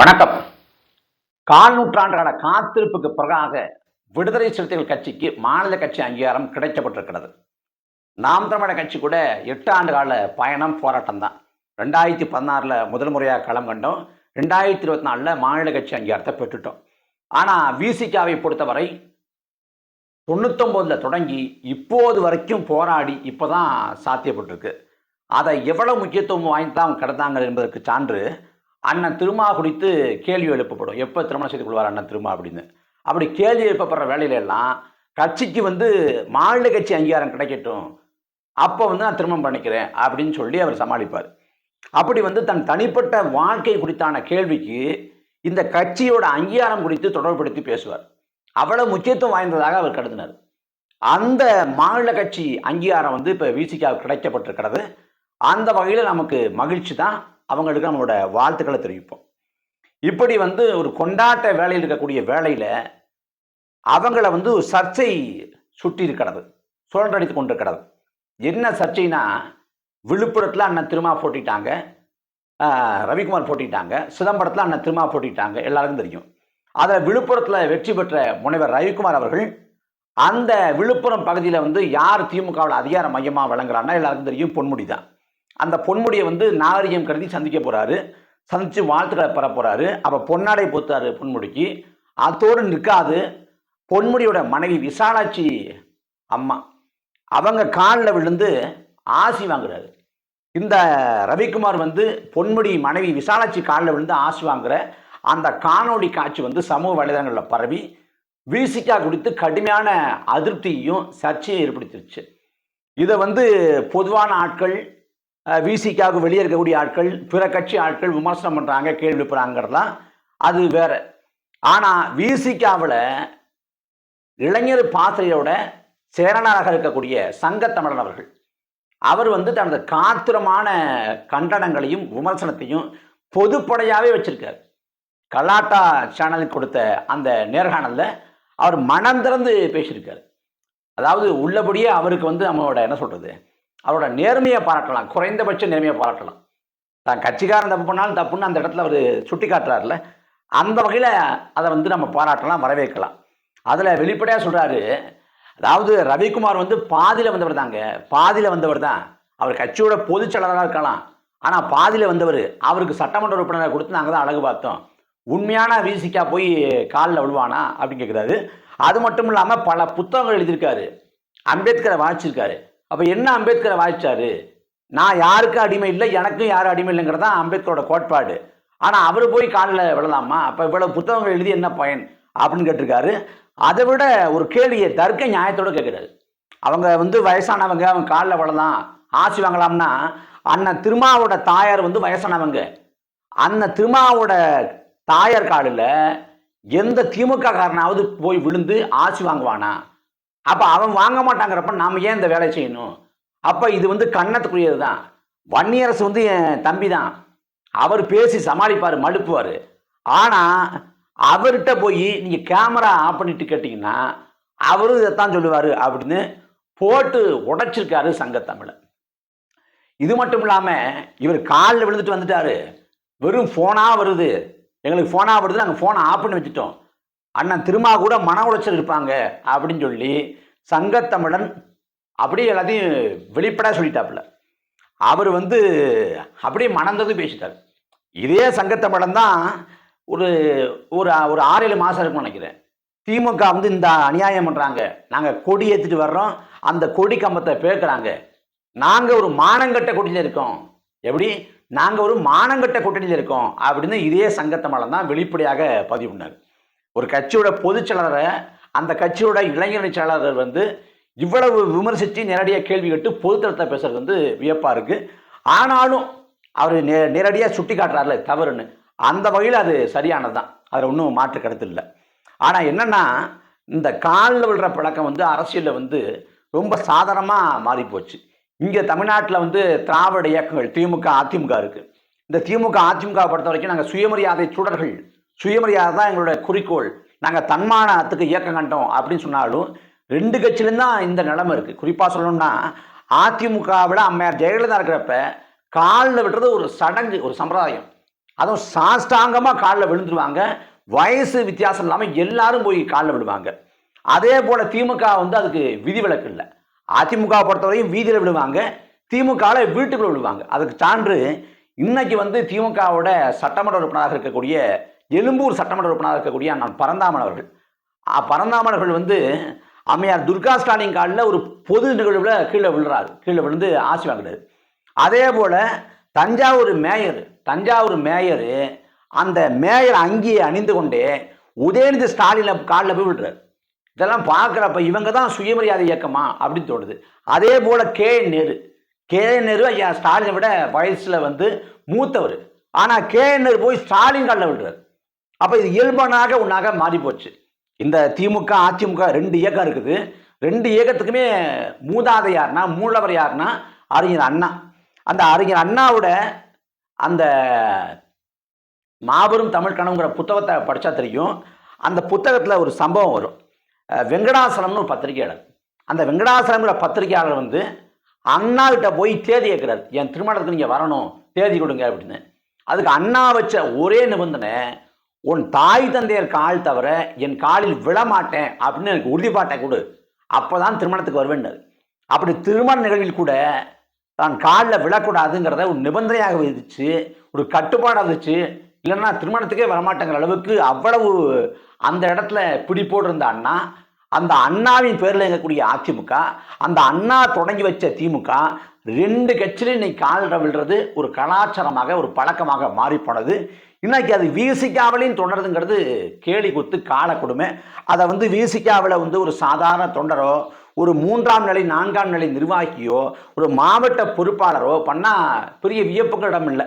வணக்கம். கால் நூற்றாண்டுகால காத்திருப்புக்கு பிறகாக விடுதலை சிறுத்தைகள் கட்சிக்கு மாநில கட்சி அங்கீகாரம் கிடைக்கப்பட்டிருக்கிறது. நாம் தமிழக கட்சி கூட எட்டு ஆண்டு கால பயணம் போராட்டம் தான். ரெண்டாயிரத்தி பதினாறில் முதல் முறையாக களம் கண்டோம். ரெண்டாயிரத்தி இருபத்தி நாலில் மாநில கட்சி அங்கீகாரத்தை பெற்றுட்டோம். ஆனால் விசிகாவை பொறுத்தவரை தொண்ணூத்தொம்போதில் தொடங்கி இப்போது வரைக்கும் போராடி இப்போ தான் சாத்தியப்பட்டிருக்கு. அதை எவ்வளவு முக்கியத்துவம் வாய்ந்து தான் கிடந்தாங்க என்பதற்கு சான்று அண்ணன் திருமா குறித்து கேள்வி எழுப்பப்படும். எப்போ திருமணம் செய்து கொள்வார் அண்ணன் திருமா அப்படின்னு. அப்படி கேள்வி எழுப்பப்படுற வேலையிலெல்லாம் கட்சிக்கு வந்து மாநில கட்சி அங்கீகாரம் கிடைக்கட்டும். அப்போ வந்து நான் திருமணம் பண்ணிக்கிறேன் அப்படின்னு சொல்லி அவர் சமாளிப்பார். அப்படி வந்து தன் தனிப்பட்ட வாழ்க்கை குறித்தான கேள்விக்கு இந்த கட்சியோட அங்கீகாரம் குறித்து தொடர்புபடுத்தி பேசுவார். அவ்வளவு முக்கியத்துவம் வாய்ந்ததாக அவர் கருதினார். அந்த மாநில கட்சி அங்கீகாரம் வந்து இப்போ விசிகாவுக்கு கிடைக்கப்பட்டிருக்கிறது. அந்த வகையில் நமக்கு மகிழ்ச்சி தான். அவங்களுக்கு நம்மளோட வாழ்த்துக்களை தெரிவிப்போம். இப்படி வந்து ஒரு கொண்டாட்ட வேலையில் இருக்கக்கூடிய வேலையில் அவங்கள வந்து ஒரு சர்ச்சை சுட்டி இருக்கிறது சுழன்றடித்து கொண்டிருக்கிறது. என்ன சர்ச்சைனா விழுப்புரத்தில் அண்ணன் திருமா போட்டிட்டாங்க ரவிக்குமார் போட்டிட்டாங்க சிதம்பரத்தில் அண்ணன் திருமா போட்டிட்டாங்க எல்லாருக்கும் தெரியும். அதில் விழுப்புரத்தில் வெற்றி பெற்ற முனைவர் ரவிக்குமார் அவர்கள் அந்த விழுப்புரம் பகுதியில் வந்து யார் திமுகவில் அதிகார மையமாக விளங்குறான்னா எல்லாருக்கும் தெரியும் பொன்முடி தான் அந்த பொன்முடியை வந்து நாகரிகம் கருதி சந்திக்க போகிறாரு சந்தித்து வாழ்த்துக்களை பெற அப்போ பொன்னாடை போத்தார் பொன்முடிக்கு. அதோடு நிற்காது பொன்முடியோட மனைவி விசாலாட்சி அம்மா. அவங்க காலில் விழுந்து ஆசி வாங்குறாரு. இந்த ரவிக்குமார் வந்து பொன்முடி மனைவி விசாலாட்சி காலில் விழுந்து ஆசி வாங்குற அந்த காணொளி காட்சி வந்து சமூக வலைதளங்களில் பரவி விசிகா குறித்து கடுமையான அதிருப்தியையும் சர்ச்சையை ஏற்படுத்திருச்சு. இதை வந்து பொதுவான ஆட்கள் விசிக்காவுக்கு வெளியே இருக்கக்கூடிய ஆட்கள் பிற கட்சி ஆட்கள் விமர்சனம் பண்ணுறாங்க கேள்வி எழுப்புறாங்கிறதுலாம் அது வேற. ஆனால் விசிகாவில் இளைஞர் பாத்திரையோட சேரணராக இருக்கக்கூடிய சங்கத்தமிழன் அவர்கள் அவர் வந்து தனது காத்திரமான கண்டனங்களையும் விமர்சனத்தையும் பொதுப்படையாகவே வச்சிருக்கார். கலாட்டா சேனலுக்கு கொடுத்த அந்த நேர்காணலில் அவர் மனம் திறந்து பேசியிருக்கார். அதாவது உள்ளபடியே அவருக்கு வந்து நம்மளோட என்ன சொல்கிறது அவரோட நேர்மையை பாராட்டலாம் குறைந்தபட்ச நேர்மையை பாராட்டலாம். தான் கட்சிக்காரன் தப்பு பண்ணாலும் தப்புன்னு அந்த இடத்துல அவர் சுட்டி காட்டுறாருல அந்த வகையில் அதை வந்து நம்ம பாராட்டலாம் வரவேற்கலாம். அதில் வெளிப்படையாக சொல்கிறாரு அதாவது ரவிக்குமார் வந்து பாதியில் வந்தவர் தாங்க. பாதியில் வந்தவர் தான். அவர் கட்சியோட பொதுச் செயலாளராக இருக்கலாம். ஆனால் பாதியில் வந்தவர் அவருக்கு சட்டமன்ற உறுப்பினரை கொடுத்து நாங்கள் தான் அழகு பார்த்தோம். உண்மையான விசிக்கா போய் காலில் விழுவானா அப்படின்னு கேட்குறாரு அது மட்டும் இல்லாமல் பல புத்தகங்கள் எழுதியிருக்காரு. அம்பேத்கரை வாசிச்சிருக்காரு. அப்போ என்ன அம்பேத்கரை வாய்ச்சாரு நான் யாருக்கும் அடிமை இல்லை எனக்கும் யாரும் அடிமை இல்லைங்கிறது தான் அம்பேத்கரோட கோட்பாடு. ஆனால் அவர் போய் காலில் விழலாமா? அப்போ இவ்வளோ புத்தகங்கள் எழுதி என்ன பயன் அப்படின்னு கேட்டிருக்காரு. அதை விட ஒரு கேள்வியை தர்க்க நியாயத்தோடு கேட்குறாரு. அவங்க வந்து வயசானவங்க அவங்க காலில் விழலாம். ஆசி வாங்கலாம்னா அண்ணன் திருமாவோட தாயார் வந்து வயசானவங்க. அந்த திருமாவோட தாயார் காலில் எந்த திமுக காரனாவது போய் விழுந்து ஆசி வாங்குவானா? அப்போ அவன் வாங்க மாட்டாங்கிறப்ப நாம் ஏன் இந்த வேலையை செய்யணும்? அப்போ இது வந்து கன்னத்துக்குரியது தான் வன்னியரசு வந்து என் தம்பி தான் அவர் பேசி சமாளிப்பார் மடுப்புவார் ஆனால் அவர்கிட்ட போய் நீங்கள் கேமரா ஆஃப் பண்ணிட்டு கேட்டிங்கன்னா அவரும் இதைத்தான் சொல்லுவார் அப்படின்னு போட்டு உடைச்சிருக்காரு சங்கத்தமிழன். இது மட்டும் இல்லாமல் இவர் காலில் விழுந்துட்டு வந்துட்டாரு. வெறும் ஃபோனாக வருது. எங்களுக்கு ஃபோனாக வருது நாங்கள் ஃபோனை ஆஃப் பண்ணி வச்சுட்டோம். அண்ணன் திருமா கூட மன உளைச்சல் இருப்பாங்க அப்படின்னு சொல்லி சங்கத்தமிழன் அப்படியே எல்லாத்தையும் வெளிப்படையாக சொல்லிட்டாப்புல. அவர் வந்து அப்படியே மணந்தது பேசிட்டார். இதே சங்கத்தமிழன் தான் ஒரு ஒரு ஒரு ஆறு ஏழு மாதம் இருக்கும்னு நினைக்கிறேன். திமுக வந்து இந்த அநியாயம் பண்ணுறாங்க நாங்கள் கொடி ஏற்றிட்டு வர்றோம். அந்த கொடி கம்பத்தை பேக்குறாங்க நாங்கள் ஒரு மானங்கட்ட கூட்டணியில் இருக்கோம். எப்படி? நாங்கள் ஒரு மானங்கட்ட கூட்டணியில் இருக்கோம் அப்படின்னு இதே சங்கத்தமிழன் தான் வெளிப்படையாக பதிவு பண்ணார் ஒரு கட்சியோட பொதுச் செயலாளரை அந்த கட்சியோட இளைஞரணி செயலாளர் வந்து இவ்வளவு விமர்சித்து நேரடியாக கேள்வி கேட்டு பொதுத்தளத்தை பேசுறது வந்து வியப்பாக இருக்குது ஆனாலும் அவர் நே நேரடியாக சுட்டி காட்டுறாருல தவறுன்னு. அந்த வகையில் அது சரியானது தான் அதில் ஒன்றும் மாற்று கருத்து இல்லை. ஆனால் என்னென்னா இந்த காலில் விழுற பழக்கம் வந்து அரசியலில் வந்து ரொம்ப சாதாரணமாக மாறிப்போச்சு. இங்கே தமிழ்நாட்டில் வந்து திராவிட இயக்கங்கள் திமுக அதிமுக இருக்குது இந்த திமுக அதிமுக பொறுத்த வரைக்கும் நாங்கள் சுயமரியாதை சுடர்கள் சுயமரியாதை தான் எங்களோட குறிக்கோள். நாங்கள் தன்மானத்துக்கு இயக்கம் கண்டோம் அப்படின்னு சொன்னாலும் ரெண்டு கட்சியிலும் தான் இந்த நிலைமை இருக்குது குறிப்பாக சொல்லணும்னா அதிமுகவில் அம்மையார் ஜெயலலிதா இருக்கிறப்ப காலில் விடுறது ஒரு சடங்கு ஒரு சம்பிரதாயம். அதுவும் சாஷ்டாங்கமாக காலில் விழுந்துருவாங்க. வயசு வித்தியாசம் இல்லாமல் எல்லாரும் போய் காலில் விடுவாங்க. அதே போல் திமுக வந்து அதுக்கு விதிவிலக்கு இல்லை. அதிமுக பொறுத்தவரையும் வீதியில் விடுவாங்க. திமுகவில் வீட்டுக்குள்ளே விடுவாங்க. அதுக்கு சான்று இன்னைக்கு வந்து திமுகவோட சட்டமன்ற உறுப்பினராக இருக்கக்கூடிய எழும்பூர் சட்டமன்ற உறுப்பினராக இருக்கக்கூடிய அண்ணன் பரந்தாமன் அவர்கள். பரந்தாமன் அவர்கள் வந்து அம்மையார் துர்கா ஸ்டாலின் காலில் ஒரு பொது நிகழ்வில் கீழே விழுறாரு. கீழே விழுந்து ஆசி வாங்கினார் அதே போல் தஞ்சாவூர் மேயர் தஞ்சாவூர் மேயர் அந்த மேயர் அங்கேயே அணிந்து கொண்டே உதயநிதி ஸ்டாலினை காலில் போய் விடுறாரு இதெல்லாம் பார்க்குறப்ப இவங்க தான் சுயமரியாதை இயக்கமா அப்படின்னு தோணுது. அதே போல் கே நேரு. கே நேரு ஐயா ஸ்டாலினை விட வயசில் வந்து மூத்தவர். ஆனால் கே நேரு போய் ஸ்டாலின் காலில் விடுறாரு அப்போ இது இயல்பானாக ஒன்றாக மாறி போச்சு இந்த திமுக அதிமுக ரெண்டு இயக்கம் இருக்குது. ரெண்டு இயக்கத்துக்குமே மூதாதை யாருன்னா மூலவர் யாருன்னா அறிஞர் அண்ணா. அந்த அறிஞர் அண்ணாவோட அந்த மாபெரும் தமிழ் கனவுங்கிற புத்தகத்தை படித்தா தெரியும். அந்த புத்தகத்தில் ஒரு சம்பவம் வரும். வெங்கடாசலம்னு ஒரு பத்திரிகையாளர். அந்த வெங்கடாசலம்ங்கிற பத்திரிகையாளர் வந்து அண்ணாகிட்ட போய் தேதி கேட்குறாரு என் திருமணத்துக்கு நீங்கள் வரணும். தேதி கொடுங்க அப்படின்னு. அதுக்கு அண்ணா வச்ச ஒரே நிபந்தனை உன் தாய் தந்தையர் கால் தவிர என் காலில் விழமாட்டேன் அப்படின்னு எனக்கு உறுதிப்பாட்டை கொடு. அப்பதான் திருமணத்துக்கு வருவேன்னு அப்படி திருமண நிகழ்வில் கூட தான் காலில் விழக்கூடாதுங்கிறத ஒரு நிபந்தனையாக விதிச்சு ஒரு கட்டுப்பாடாக விதிச்சு இல்லைன்னா திருமணத்துக்கே வரமாட்டேங்கிற அளவுக்கு அவ்வளவு அந்த இடத்துல பிடிப்போடு இருந்த அண்ணா அந்த அண்ணாவின் பேரில் இருக்கக்கூடிய அதிமுக அந்த அண்ணா தொடங்கி வச்ச திமுக ரெண்டு கட்சியிலும் இன்னைக்கு காலில் விழுறது ஒரு கலாச்சாரமாக ஒரு பழக்கமாக மாறிப்போனது. இன்னைக்கு அது வீசிக்காவிலையும் தொடருதுங்கிறது கேலி குத்து கால கொடுமை. அதை வந்து வீசிக்காவில் வந்து ஒரு சாதாரண தொண்டரோ ஒரு மூன்றாம் நிலை நான்காம் நிலை நிர்வாகியோ ஒரு மாவட்ட பொறுப்பாளரோ பண்ணால் பெரிய வியப்புகளிடம் இல்லை.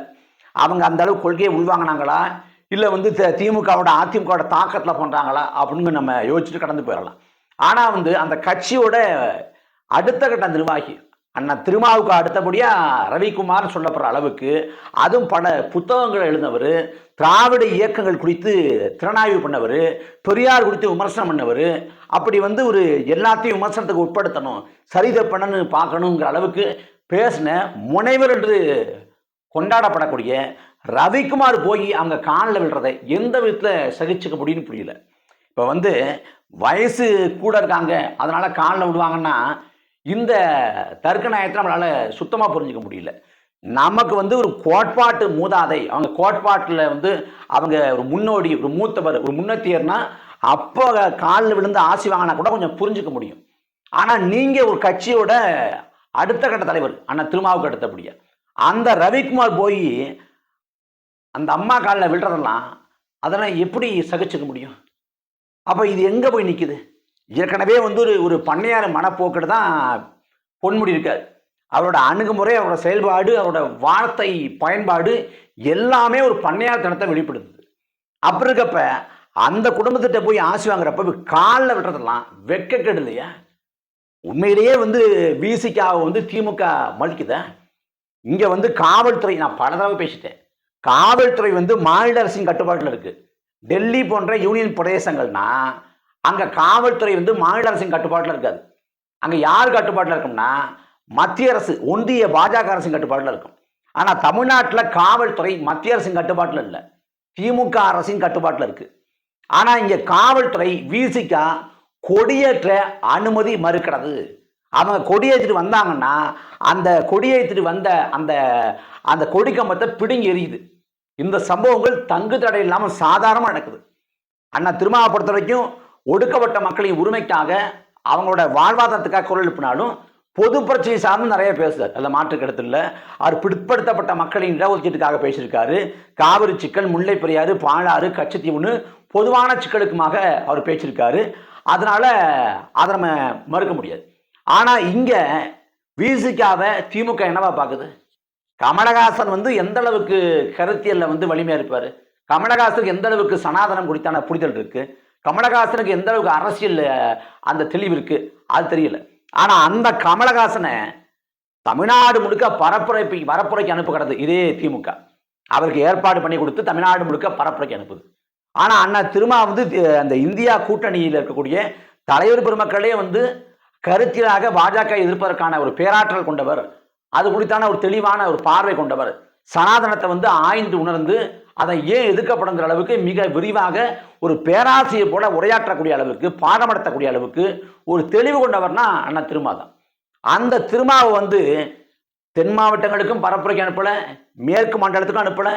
அவங்க அந்த அளவு கொள்கையை உள்வாங்கினாங்களா? இல்லை வந்து த- திமுகவோட அதிமுகவோட தாக்கத்தில் பண்ணுறாங்களா அப்படின்னு நம்ம யோசிச்சுட்டு கடந்து போயிடலாம். ஆனால் வந்து அந்த கட்சியோட அடுத்த கட்ட நிர்வாகி அண்ணா திருமாவுக்கு அடுத்தபடியாக ரவிக்குமார் சொல்லப்படுற அளவுக்கு அதுவும் பல புத்தகங்கள் எழுதினவர் திராவிட இயக்கங்கள் குறித்து திறனாய்வு பண்ணவர் பெரியார் குறித்து விமர்சனம் பண்ணவர் அப்படி வந்து ஒரு எல்லாத்தையும் விமர்சனத்துக்கு உட்படுத்தணும் சரிதை தப்புன்னு பார்க்கணுங்கிற அளவுக்கு பேசின முனைவர் என்று கொண்டாடப்படக்கூடிய ரவிக்குமார் போய் அவங்க காலில் விழுறதை எந்த விதத்தில் சகிச்சுக்க முடியும்னு புரியல. இப்போ வந்து வயசு கூட இருக்காங்க அதனால காலில் விடுவாங்கன்னா இந்த தர்க்க நயத்தை நம்மளால் சுத்தமாக புரிஞ்சுக்க முடியல. நமக்கு வந்து ஒரு கோட்பாட்டு மூதாதை அவங்க கோட்பாட்டில் வந்து அவங்க ஒரு முன்னோடி ஒரு மூத்தவர் ஒரு முன்னத்தியர்னா அப்போ காலில் விழுந்து ஆசி வாங்கினா கூட கொஞ்சம் புரிஞ்சுக்க முடியும். ஆனால் நீங்கள் ஒரு கட்சியோட அடுத்த கட்ட தலைவர் அண்ணா திருமாவுக்கு அடுத்தபடியா அந்த ரவிக்குமார் போய் அந்த அம்மா காலில் விழுறதெல்லாம் அதெல்லாம் எப்படி சகிச்சுக்க முடியும்? அப்போ இது எங்கே போய் நிற்குது ஏற்கனவே வந்து ஒரு ஒரு பண்ணையார் மனப்போக்கில் தான் பொன்முடி இருக்கார் அவரோட அணுகுமுறை அவரோட செயல்பாடு அவரோட வார்த்தை பயன்பாடு எல்லாமே ஒரு பண்ணையார் தனத்தை வெளிப்படுத்துது. அப்புறம் இருக்கப்ப அந்த குடும்பத்திட்ட போய் ஆசி வாங்குறப்ப காலில் விடுறதெல்லாம் வெக்கக்கெடு இல்லையா? உண்மையிலேயே வந்து விசிகாவை வந்து திமுக மதிக்குதா? இங்கே வந்து காவல்துறை நான் பல தடவை பேசிட்டேன். காவல்துறை வந்து மாநில அரசின் கட்டுப்பாட்டில் இருக்குது டெல்லி போன்ற யூனியன் பிரதேசங்கள்னா அங்கே காவல்துறை வந்து மாநில அரசின் கட்டுப்பாட்டில் இருக்காது. அங்கே யார் கட்டுப்பாட்டில் இருக்கும்னா மத்திய அரசு ஒன்றிய பாஜக அரசின் கட்டுப்பாட்டில் இருக்கும். ஆனால் தமிழ்நாட்டில் காவல்துறை மத்திய அரசின் கட்டுப்பாட்டில் இல்லை. திமுக அரசின் கட்டுப்பாட்டில் இருக்கு. ஆனால் இங்கே காவல்துறை விசிகா கொடியேற்ற அனுமதி மறுக்கிறது. அவங்க கொடியேற்றிட்டு வந்தாங்கன்னா அந்த கொடியேற்றிட்டு வந்த அந்த அந்த கொடி கம்பத்தை பிடுங்கி எரியுது இந்த சம்பவங்கள் தங்கு தடை இல்லாமல் சாதாரணமாக நடக்குது. அண்ணா திருமாவை பொறுத்த வரைக்கும் ஒடுக்கப்பட்ட மக்களின் உரிமைக்காக அவங்களோட வாழ்வாதாரத்துக்காக குரல் எழுப்பினாலும் பொது பிரச்சனை சார்ந்து நிறைய பேசுறார். அதில் மாற்று கடத்தில் அவர் பிற்படுத்தப்பட்ட மக்களின் இடஒதுக்கீட்டுக்காக பேசியிருக்காரு. காவிரி சிக்கல் முல்லை பெரியாறு பாலாறு கச்சத்தீவுன்னு பொதுவான சிக்கலுக்குமாக அவர் பேசியிருக்காரு. அதனால் அதை நம்ம மறுக்க முடியாது. ஆனால் இங்கே விசிகாவை திமுக என்னவா பார்க்குது கமலஹாசன் வந்து எந்த அளவுக்கு கருத்தியல்ல வந்து வலிமையாக இருப்பார்? கமலஹாசனுக்கு எந்த அளவுக்கு சனாதனம் குறித்தான புரிதல் இருக்குது கமலஹாசனுக்கு எந்த அளவுக்கு அரசியல் அந்த தெளிவு இருக்கு? அது தெரியல. ஆனா அந்த கமலஹாசனை தமிழ்நாடு முழுக்க பரப்புரைப்பு பரப்புரைக்கு அனுப்புகிறது இதே திமுக. அவருக்கு ஏற்பாடு பண்ணி கொடுத்து தமிழ்நாடு முழுக்க பரப்புரைக்கு அனுப்புது. ஆனா அண்ணா திருமா வந்து அந்த இந்தியா கூட்டணியில் இருக்கக்கூடிய தலைவர் பெருமக்களே வந்து கருத்தியலாக பாஜக எதிர்ப்பதற்கான ஒரு பேராற்றல் கொண்டவர். அது குறித்தான ஒரு தெளிவான ஒரு பார்வை கொண்டவர். சனாதனத்தை வந்து ஆய்ந்து உணர்ந்து அதை ஏன் எதிர்க்கப்படுங்கிற அளவுக்கு மிக விரிவாக ஒரு பேராசிரியர் போல உரையாற்றக்கூடிய அளவுக்கு பாடம் நடத்தக்கூடிய அளவுக்கு ஒரு தெளிவு கொண்டவர்னா அண்ணா திருமா தான் அந்த திருமாவை வந்து தென் மாவட்டங்களுக்கும் பரப்புரைக்கு அனுப்பலை மேற்கு மண்டலத்துக்கும் அனுப்பலை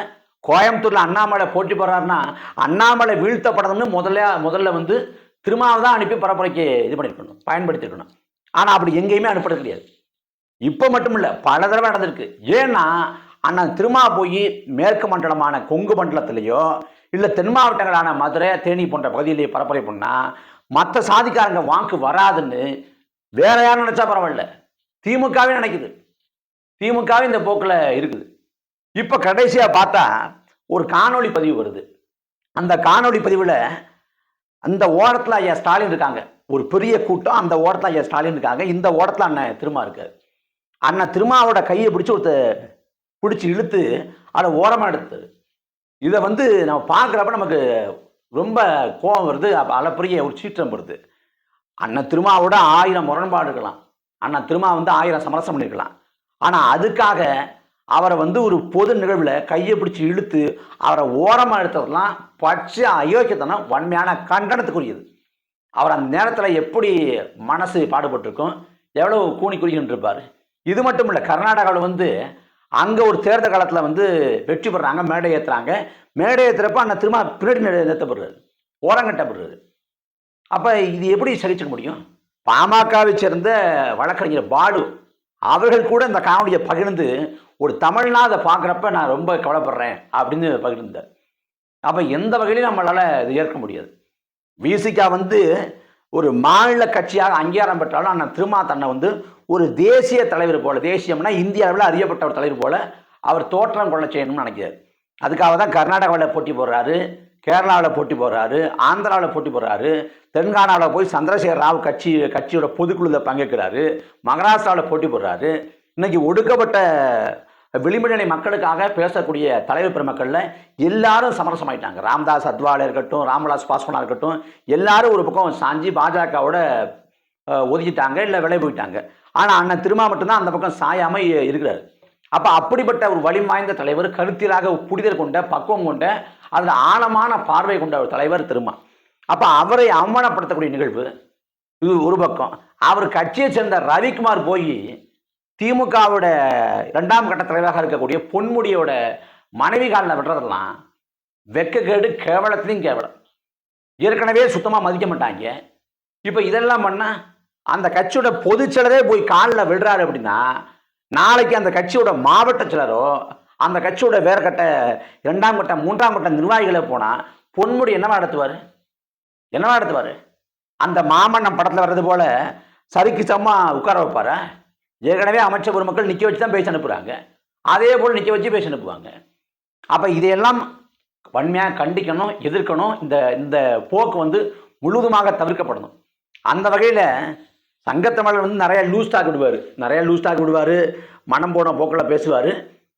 கோயம்புத்தூரில் அண்ணாமலை போட்டி போடுறாருன்னா அண்ணாமலை வீழ்த்தப்படணும்னு முதல்ல முதல்ல வந்து திருமாவை தான் அனுப்பி பரப்புரைக்கு இது பண்ணியிருக்கணும் பயன்படுத்தியிருக்கணும். ஆனால் அப்படி எங்கேயுமே அனுப்புறது கிடையாது. இப்போ மட்டும் இல்லை பல தடவை நடந்திருக்கு. ஏன்னா அண்ணன் திருமா போய் மேற்கு மண்டலமான கொங்கு மண்டலத்திலேயோ இல்லை தென் மாவட்டங்களான மதுரை தேனி போன்ற பகுதியிலேயே பரப்புரை பண்ணால் மற்ற சாதிக்காரங்க வாக்கு வராதுன்னு வேற யாரும் நினச்சா பரவாயில்ல. திமுகவே நினைக்குது. திமுகவே இந்த போக்கில் இருக்குது. இப்போ கடைசியாக பார்த்தா ஒரு காணொளி பதிவு வருது. அந்த காணொளி பதிவில் அந்த ஓரத்தில் ஐயா ஸ்டாலின் இருக்காங்க. ஒரு பெரிய கூட்டம் அந்த ஓரத்தில் ஐயா ஸ்டாலின் இருக்காங்க. இந்த ஓரத்தில் அண்ணன் திருமா இருக்காரு. அண்ணன் திருமாவோட கையை பிடிச்சி ஒருத்தர் பிடிச்சி இழுத்து அதை ஓரமாக எடுத்தது. இதை வந்து நம்ம பார்க்குறப்ப நமக்கு ரொம்ப கோபம் வருது. அளப்பரிய ஒரு சீற்றம் வருது. அண்ணன் திருமாவோட ஆயிரம் முரண்பாடு இருக்கலாம் அண்ணன் திருமா வந்து ஆயிரம் சமரசம் பண்ணியிருக்கலாம் ஆனால் அதுக்காக அவரை வந்து ஒரு பொது நிகழ்வில் கையை பிடிச்சி இழுத்து அவரை ஓரமாக எடுத்ததெல்லாம் பச்சை அயோக்கியத்தனம் வன்மையான கண்டனத்துக்குரியது. அவர் அந்த நேரத்தில் எப்படி மனசு பாடுபட்டிருக்கும்? எவ்வளோ கூணி குறிக்கின்றிருப்பார் இது மட்டும் இல்லை கர்நாடகாவில் வந்து அங்கே ஒரு தேர்தல் காலத்தில் வந்து வெற்றி பெறாங்க மேடை ஏற்றுறாங்க மேடை ஏற்றுறப்ப அந்த திரும்ப பின்னாடி நிறு- நிறுத்தப்படுறாரு ஓரங்கட்டப்படுறாரு அப்போ இது எப்படி சகிச்சுக்க முடியும்? பாமகவை சேர்ந்த வழக்கறிஞர் பாடு அவர்கள் கூட இந்த காணொலியை பகிர்ந்து ஒரு தமிழ்னா அதை பார்க்குறப்ப நான் ரொம்ப கவலைப்படுறேன் அப்படின்னு பகிர்ந்தார். அப்போ எந்த வகையிலும் நம்மளால் இது ஏற்க முடியாது. விசிகா வந்து ஒரு மாநில கட்சியாக அங்கீகாரம் பெற்றாலும் ஆனால் திருமா தன்னை வந்து ஒரு தேசிய தலைவர் போல தேசியம்னா இந்திய அளவில் அறியப்பட்ட ஒரு தலைவர் போல அவர் தோற்றம் கொள்ள செய்யணும்னு நினைக்கிறார். அதுக்காக தான் கர்நாடகாவில் போட்டி போடுறாரு கேரளாவில் போட்டி போடுறாரு ஆந்திராவில் போட்டி போடுறாரு தெலுங்கானாவில் போய் சந்திரசேகர் ராவ் கட்சி கட்சியோட பொதுக்குழுவில் பங்கேற்கிறாரு மகாராஷ்டிராவில் போட்டி போடுறாரு. இன்னைக்கு ஒடுக்கப்பட்ட விளிம்புநிலை மக்களுக்காக பேசக்கூடிய தலைவர் பெருமக்களில் எல்லாரும் சமரசமாயிட்டாங்க. ராம்தாஸ் அத்வாலே இருக்கட்டும் ராமதாஸ் பாஸ்வானா இருக்கட்டும் எல்லாரும் ஒரு பக்கம் சாஞ்சி பாஜகவோட ஒதுக்கிட்டாங்க இல்லை விலை போயிட்டாங்க. ஆனால் அண்ணன் திருமா மட்டும்தான் அந்த பக்கம் சாயாம இருக்கிறார் இருக்கிறாரு. அப்போ அப்படிப்பட்ட ஒரு வலிமை வாய்ந்த தலைவர் கருத்திலாக புரிதல் கொண்ட பக்குவம் கொண்ட அதில் ஆழமான பார்வை கொண்ட ஒரு தலைவர் திருமா. அப்போ அவரை அவமானப்படுத்தக்கூடிய நிகழ்வு இது ஒரு பக்கம். அவர் கட்சியை சேர்ந்த ரவிக்குமார் போய் திமுகவோட ரெண்டாம் கட்ட தலைவராக இருக்கக்கூடிய பொன்முடியோட மனைவி காலில் விடுறதெல்லாம் வெக்கக்கேடு கேவலத்திலையும் கேவலம். ஏற்கனவே சுத்தமாக மதிக்க மாட்டாங்க. இப்போ இதெல்லாம் பண்ணால் அந்த கட்சியோட பொதுச் செயலரே போய் காலில் விடுறாரு அப்படின்னா நாளைக்கு அந்த கட்சியோட மாவட்ட செயலரோ அந்த கட்சியோட வேற கட்ட இரண்டாம் கட்ட மூன்றாம் கட்ட நிர்வாகிகளே போனால் பொன்முடி என்னவா நடத்துவார்? என்னவா நடத்துவார்? அந்த மாமன்னம் படத்தில் வர்றது போல சரிக்கு சமமாக உட்கார வைப்பார்? ஏற்கனவே அமைச்சர் பெருமக்கள் நிற்க வச்சு தான் பேசி அனுப்புகிறாங்க அதே போல் நிற்க வச்சு பேசி அனுப்புவாங்க. அப்போ இதையெல்லாம் வன்மையாக கண்டிக்கணும் எதிர்க்கணும் இந்த இந்த போக்கு வந்து முழுவதுமாக தவிர்க்கப்படணும். அந்த வகையில் சங்கத்தமிழர் வந்து நிறைய லூஸ் டாக் விடுவார். நிறைய லூஸ் டாக் விடுவார். மனம் போன போக்கில் பேசுவார்.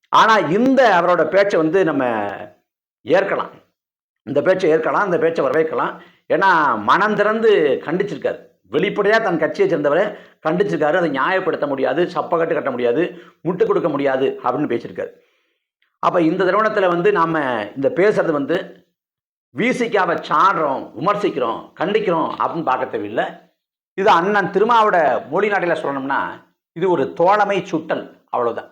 ஆனால் இந்த அவரோட பேச்சை வந்து நம்ம ஏற்கலாம். இந்த பேச்சை ஏற்கலாம் இந்த பேச்சை வரவேற்கலாம். ஏன்னா மனம் திறந்து கண்டிச்சிருக்காரு. வெளிப்படையாக தன் கட்சியை சேர்ந்தவரை கண்டிச்சிருக்காரு. அதை நியாயப்படுத்த முடியாது சப்பக்கட்டு கட்ட முடியாது முட்டு கொடுக்க முடியாது அப்படின்னு பேசியிருக்காரு. அப்போ இந்த திருமணத்தில் வந்து நாம் இந்த பேசுறது வந்து விசிக்காவை சாடுறோம் விமர்சிக்கிறோம் கண்டிக்கிறோம் அப்படின்னு பார்க்க தேவையில்லை. இது அண்ணன் திருமாவோட மொழி நாட்டில் சொல்லணும்னா இது ஒரு தோழமை சுட்டல். அவ்வளோதான்